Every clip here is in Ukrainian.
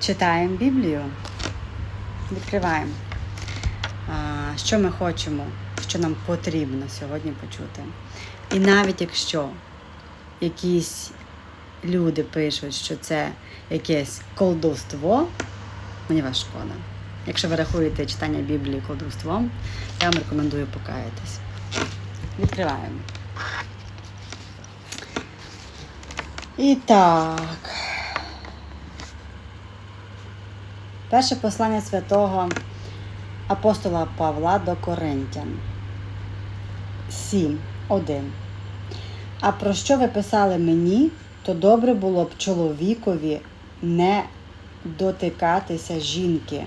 читаємо Біблію, відкриваємо, що ми хочемо, що нам потрібно сьогодні почути. І навіть якщо якісь люди пишуть, що це якесь колдовство, мені вас шкода. Якщо ви рахуєте читання Біблії колдовством, я вам рекомендую покаятись. Відкриваємо. І так. Перше послання святого апостола Павла до Коринтян. 7, 1. А про що ви писали мені, то добре було б чоловікові не дотикатися жінки.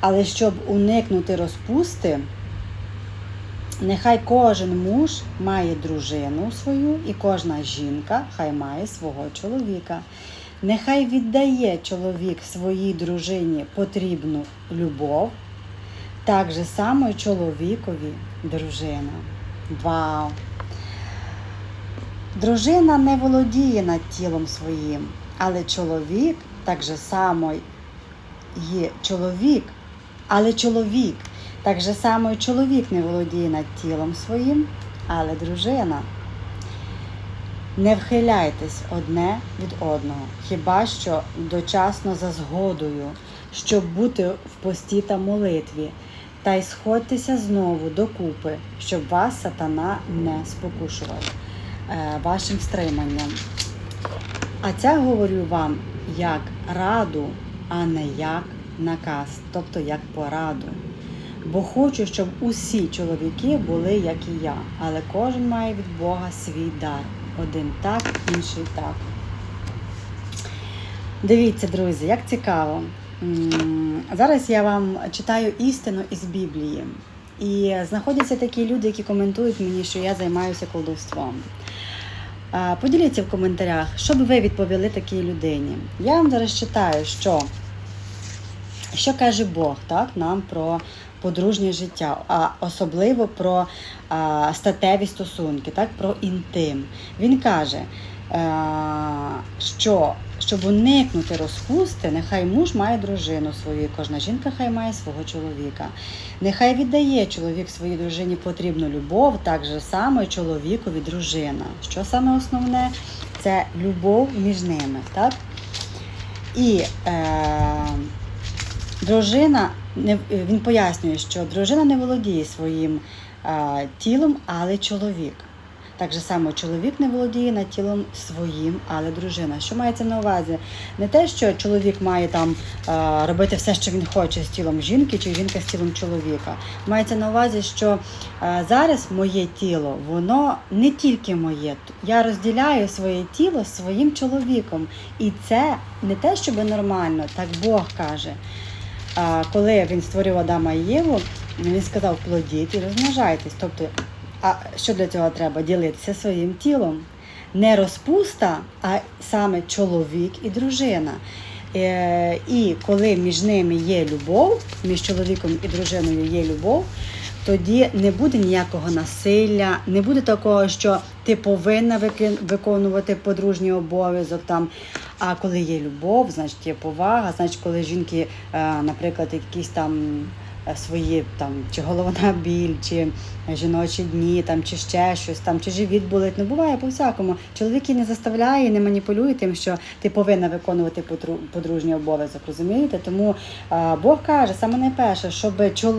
Але щоб уникнути розпусти, нехай кожен муж має дружину свою, і кожна жінка хай має свого чоловіка. Нехай віддає чоловік своїй дружині потрібну любов, так же само й чоловікові дружина. Вау! Дружина не володіє над тілом своїм, але чоловік так же само є чоловік, але чоловік, так же само й чоловік не володіє над тілом своїм, але дружина. Не вхиляйтесь одне від одного, хіба що дочасно за згодою, щоб бути в пості та молитві, та й сходьтеся знову докупи, щоб вас сатана не спокушував е, вашим стриманням. А це говорю вам як раду, а не як наказ, тобто як пораду. Бо хочу, щоб усі чоловіки були, як і я, але кожен має від Бога свій дар. Один так, інший так. Дивіться, друзі, як цікаво. Зараз я вам читаю істину із Біблії. І знаходяться такі люди, які коментують мені, що я займаюся колдовством. Поділіться в коментарях, що би ви відповіли такій людині. Я вам зараз читаю, що, що каже Бог так, нам про подружнє життя, а особливо про а, статеві стосунки, так, про інтим. Він каже, а, що щоб уникнути розпусти, нехай муж має дружину свою, кожна жінка хай має свого чоловіка. Нехай віддає чоловік своїй дружині потрібну любов, так же само і чоловікові дружина. Що саме основне? Це любов між ними. Так? І е, дружина, не, він пояснює, що дружина не володіє своїм е, тілом, але чоловік. Так же само чоловік не володіє над тілом своїм, але дружина. Що мається на увазі? Не те, що чоловік має там робити все, що він хоче з тілом жінки, чи жінка з тілом чоловіка. Мається на увазі, що зараз моє тіло, воно не тільки моє. Я розділяю своє тіло з своїм чоловіком. І це не те, щоб нормально, так Бог каже. А коли він створив Адама і Єву, він сказав плодіть і розмножайтесь. Тобто, а що для цього треба? Ділитися своїм тілом. Не розпуста, а саме чоловік і дружина. Е, І коли між ними є любов, між чоловіком і дружиною є любов, тоді не буде ніякого насилля, не буде такого, що ти повинна виконувати подружній обов'язок там. А коли є любов, значить є повага, значить, коли жінки, е, наприклад, якісь там свої там чи головна біль, чи жіночі дні, там чи ще щось, там чи живіт болить. Ну буває по всякому. Чоловік і не заставляє, не маніпулює тим, що ти повинна виконувати подружній обов'язок. Розумієте? Тому е, Бог каже саме найперше, щоб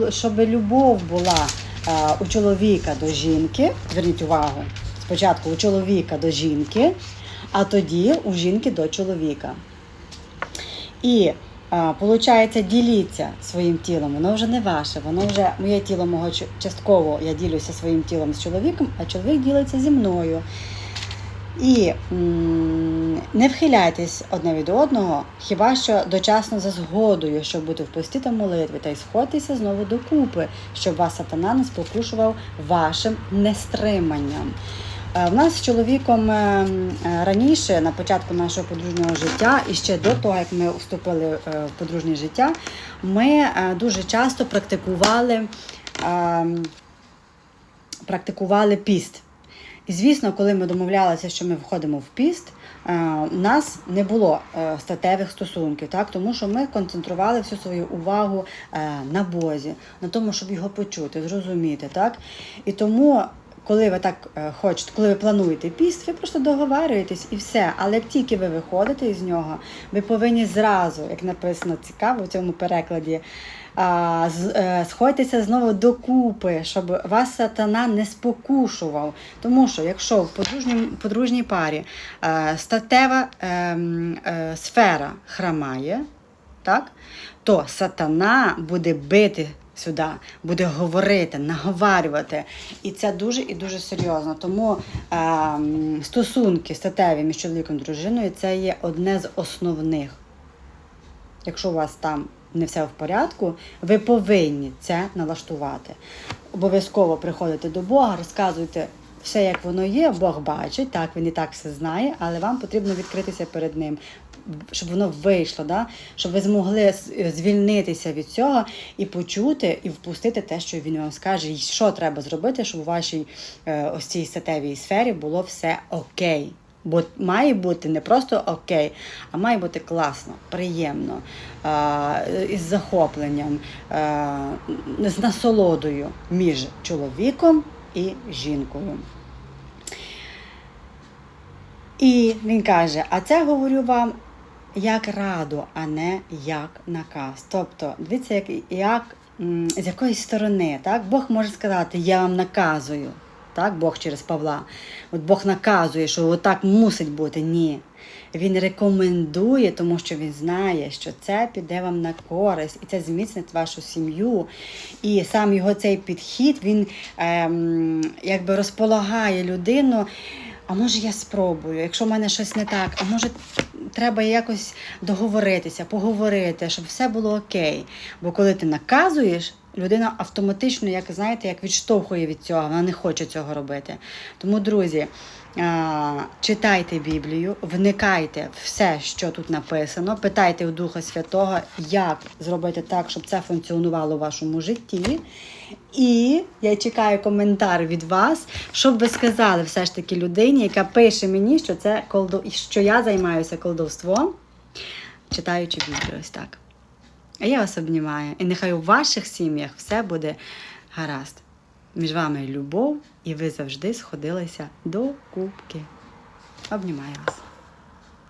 щоб любов була е, у чоловіка до жінки. Зверніть увагу, спочатку у чоловіка до жінки, а тоді у жінки до чоловіка. І получається, діліться своїм тілом. Воно вже не ваше, воно вже моє тіло мого частково. Я ділюся своїм тілом з чоловіком, а чоловік ділиться зі мною. І не вхиляйтесь одне від одного, хіба що дочасно за згодою, щоб бути в пості та молитві, та й сходьтеся знову докупи, щоб вас сатана не спокушував вашим нестриманням. Е, В нас з чоловіком е, е, раніше, на початку нашого подружнього життя, і ще до того, як ми вступили в подружнє життя, ми дуже часто практикували, практикували піст. І звісно, коли ми домовлялися, що ми входимо в піст, у нас не було статевих стосунків, так? тому що ми концентрували всю свою увагу на Бозі, на тому, щоб його почути, зрозуміти. Так? І тому, коли ви так е, хочете, коли ви плануєте піст, ви просто договарюєтесь і все. Але як тільки ви виходите із нього, ви повинні зразу, як написано цікаво в цьому перекладі, е, сходьтеся знову докупи, щоб вас сатана не спокушував. Тому що якщо в подружній, подружній парі е, статева ем, сфера храмає, так, то сатана буде бити сюди, буде говорити, наговарювати. І це дуже і дуже серйозно. Тому ем, стосунки статеві між чоловіком і дружиною це є одне з основних. Якщо у вас там не все в порядку, ви повинні це налаштувати. Обов'язково приходите до Бога, розказуйте все, як воно є. Бог бачить, так він і так все знає, але вам потрібно відкритися перед ним, щоб воно вийшло, да? щоб ви змогли звільнитися від цього і почути, і впустити те, що він вам скаже, і що треба зробити, щоб у вашій е, ось цій статевій сфері було все окей. Бо має бути не просто окей, а має бути класно, приємно, із захопленням, з насолодою між чоловіком і жінкою. І він каже: а це говорю вам як раду, а не як наказ. Тобто, дивіться, як, як з якоїсь сторони, так? Бог може сказати, я вам наказую. Так, Бог через Павла. От Бог наказує, що отак мусить бути. Ні. Він рекомендує, тому що він знає, що це піде вам на користь, і це зміцнить вашу сім'ю. І сам його цей підхід він ем, якби розполагає людину. А може я спробую, якщо в мене щось не так, а може треба якось договоритися, поговорити, щоб все було окей. Бо коли ти наказуєш, людина автоматично, як знаєте, як відштовхує від цього, вона не хоче цього робити. Тому, друзі, читайте Біблію, вникайте в все, що тут написано, питайте у Духа Святого, як зробити так, щоб це функціонувало у вашому житті. І я чекаю коментар від вас, щоб ви сказали все ж таки людині, яка пише мені, що це колдов... що я займаюся колдовством, читаючи Біблію ось так. А я вас обнімаю. І нехай у ваших сім'ях все буде гаразд. Між вами любов, і ви завжди сходилися до кубки. Обнімаю вас.